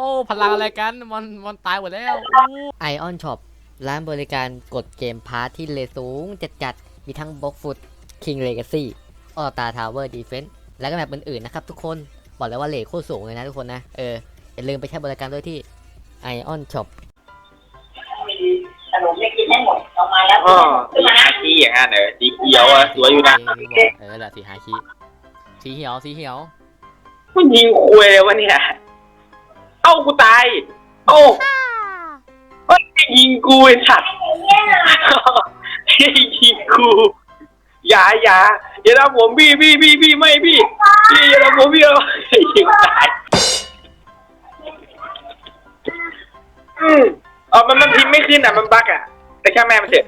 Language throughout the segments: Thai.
อ้พลังอะไรกันมันมันตายหมดแล้วไอออนช็อปร้านบริการกดเกมพาร์ทที่เลทสูงจัดจัดๆมีทั้งบล็อกฟุตคิงเลกาซี่ออตาทาวเวอร์ดีเฟนส์แล้วก็แบบอื่นๆนะครับทุกคน บอกเลยว่าเลทโคตรสูงเลยนะทุกคนนะ เออ อย่าลืมไปใช้บริการด้วยที่ไอออนช็อปขนมไม่กินให้หมดออกมาแล้วอ๋อขึ้นมานะสีอย่างนั้นเหรอสีเขียวอะสวยอยู่นะเออแหละสีหาคีสีเขียวสีเขียวมันยิงคุยเลยวะเนี่ย เอ้ากูตาย เอ้าเฮ้ยยิงกูไอ้สัตว์เฮ้ยยิงกูอย่าอย่าอย่าทำผมพี่พี่พี่พี่ไม่พี่พี่อย่าทำผมพี่เอายิงตายอืมเออมันมันพิมพ์ไม่ขึ้นอะมันบั๊กอะ แต่แค่แม่มันเถอะ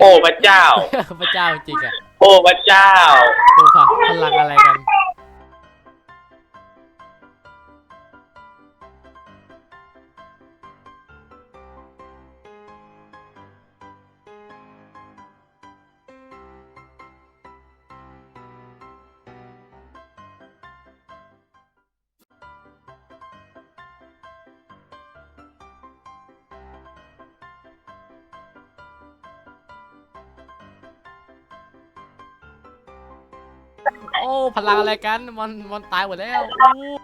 โอ้พระเจ้า พระเจ้าจริงอะโอ้พระเจ้าโอ้ค่ะพลังอะไรกัน โอ้พลังอะไรกันมันมันตายหมดแล้วอู้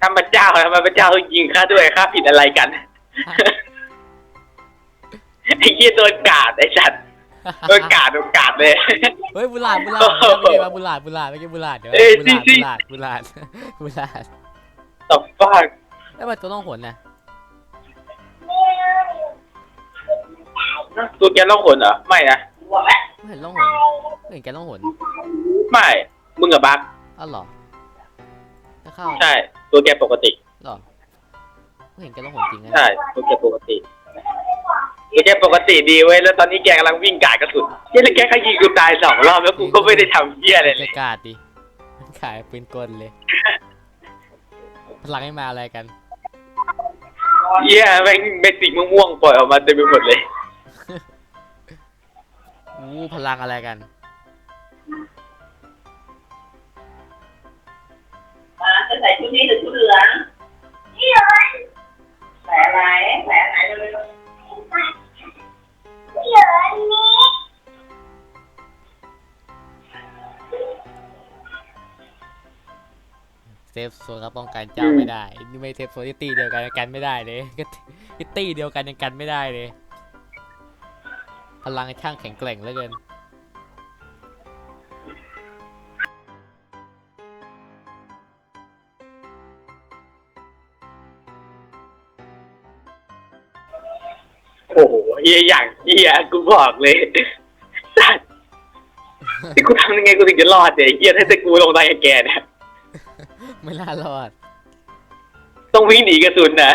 ทำพระเจ้าทำไมพระเจ้าต้องยิงข้าด้วยข้าผิดอะไรกันไอ้เหี้ยโดนกาดไอ้สัตว์ โดนกาดโดนกาดเลย เฮ้ยบุหลาดบุหลาดไม่ใช่มาบุหลาดบุหลาดไม่ใช่บุหลาดเดี๋ยวเอ้ยบุหลาดจริบุงหลาดบุหลาดบุหลาดตบฟากแล้วมันตัวต้องหนนะตัวแกล่องหนเหรอ ไม่นะหัวแม่ไม่เห็นล่องหนไม่เห็นแกล่องหนไม่ มึงกับบักอ้าวเหรอจะเข้าใช่ ตัวแกปกติ เหรอไม่เห็นแกล่องหนจริงนะใช่ ตัวแกปกติ ตัวแกปกติดีเว้ยแล้วตอนนี้แกกำลังวิ่งกาดกระสุนเฮ้ยแล้วแกก็ยิงกูตายสองรอบแล้วกูก็ไม่ได้ทำเหี้ยอะไรเลจะยกาดดิมันขายปืนกลเลย พลังให้มาอะไรกัน เหี้ยแม่งเม็ดสีม่วงๆปล่อยออกมาเต็มไปหมดเลย อู้พลังอะไรกันมาจะใส่ชุดนี้หรือชุดเหลือง ซฟโซนก็ป้องกันเจ้าไม่ได้ นี่ไม่เซฟโซนที่ตีเดียวกันยังกันไม่ได้เลยก็ก็ตีเดียวกันยังกันไม่ได้เลย พลังช่างแข็งแกร่งเหลือเกินโอ้โหเหี้ยอย่างเหี้ยกูบอกเลยสัตว์ที่กูทำยังไงกูถึงจะรอดเนี่ยไอ้เหี้ยถ้าจะกูลงตายกับแกเนี่ย ไม่น่ารอดต้องวิ่งหนีกระสุนนะ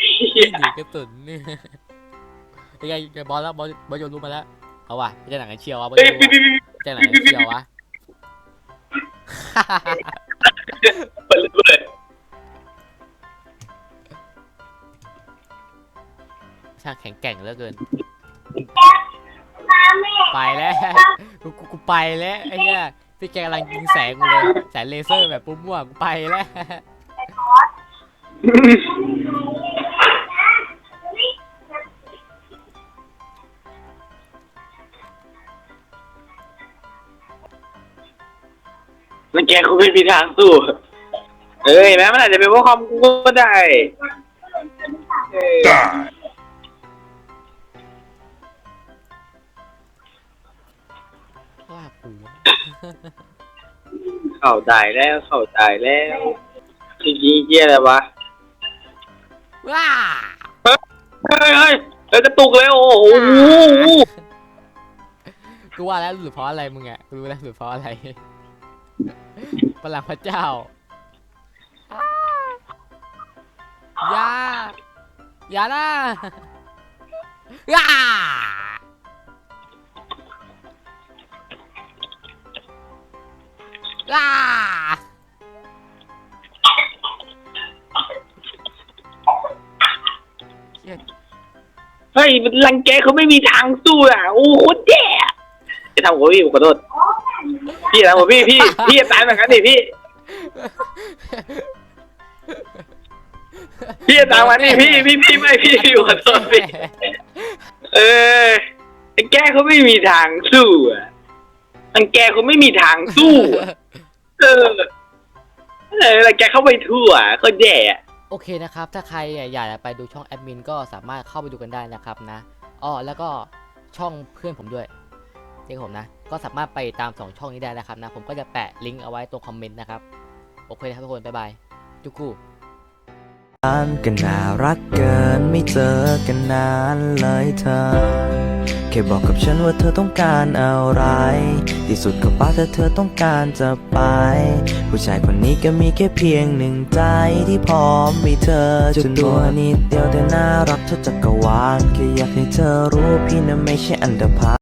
วิ่งหนีกระสุนนี่ยังไงไงบอลแล้วบอลบอลโยนรู้มาแล้วเอาว่ะไม่ใช่หนังไอ้เชียววะบอลเฮ้ยโยนพี่รู้พี่วะไม่ใช่หนังไอ้เชียววะเปิดเปิดช่างแข็งแกร่งเหลือเกิน ไปแล้วกูกูกูไปแล้วไอ้เนี่ย พี่แกกำลังยิงแสงกูเลย แสงเลเซอร์แบบปุ๊บมั่วกูไปแล้วแล้วแกกูไม่มีทางสู้ เอ้ยแม้มันอาจจะเป็นเพราะความกูก็ได้เอ กูวะเข้าใจแล้วเข้าใจแล้วจริงๆเหี้ยอะไรวะว้าเฮ้ยเฮ้ยแล้วกระตุกเลยโอ้โหกูว่าแล้วหรือเพราะอะไรมึงอะกูรู้แล้วหรือเพราะอะไรพลังพระเจ้าอย่าอย่านะอ้า อ้าเหี้ยเฮ้ยมันรังแกเขาไม่มีทางสู้อะโอ้โคตรแย่จะทำหัวพี่ผมขอโทษพี่อย่าทำหัวพี่พี่พี่จะตายเหมือนกันดิพี่ พี่ตามมานี่พี่พี่พี่ไม่พี่พี่ขอโทษพี่เออไอ้แกเขาไม่มีทางสู้อะมันแกเขาไม่มีทางสู้อะ เออเออแล้วแกเข้าไปทั่วก็แย่อะโอเคนะครับ ถ้าใครอยากจะไปดูช่องแอดมินก็สามารถเข้าไปดูกันได้นะครับนะอ้อแล้วก็ช่องเพื่อนผมด้วยเจ๊ผมนะ ก็สามารถไปตามสองช่องนี้ได้นะครับนะ ผมก็จะแปะลิงก์เอาไว้ตรงคอมเมนต์นะครับ โอเคนะครับทุกคน บ๊ายบาย จุกกูกันก็น่ารักเกินไม่เจอกันนานเลยเธอ แค่บอกกับฉันว่าเธอต้องการอะไร ที่สุดก็ป้าถ้าเธอต้องการจะไป ผู้ชายคนนี้ก็มีแค่เพียงหนึ่งใจที่พร้อมมีเธอจนตัวนิดเดียวแต่น่ารักเท่าจักรวาลแค่อยากให้เธอรู้พี่นะไม่ใช่อันดาพา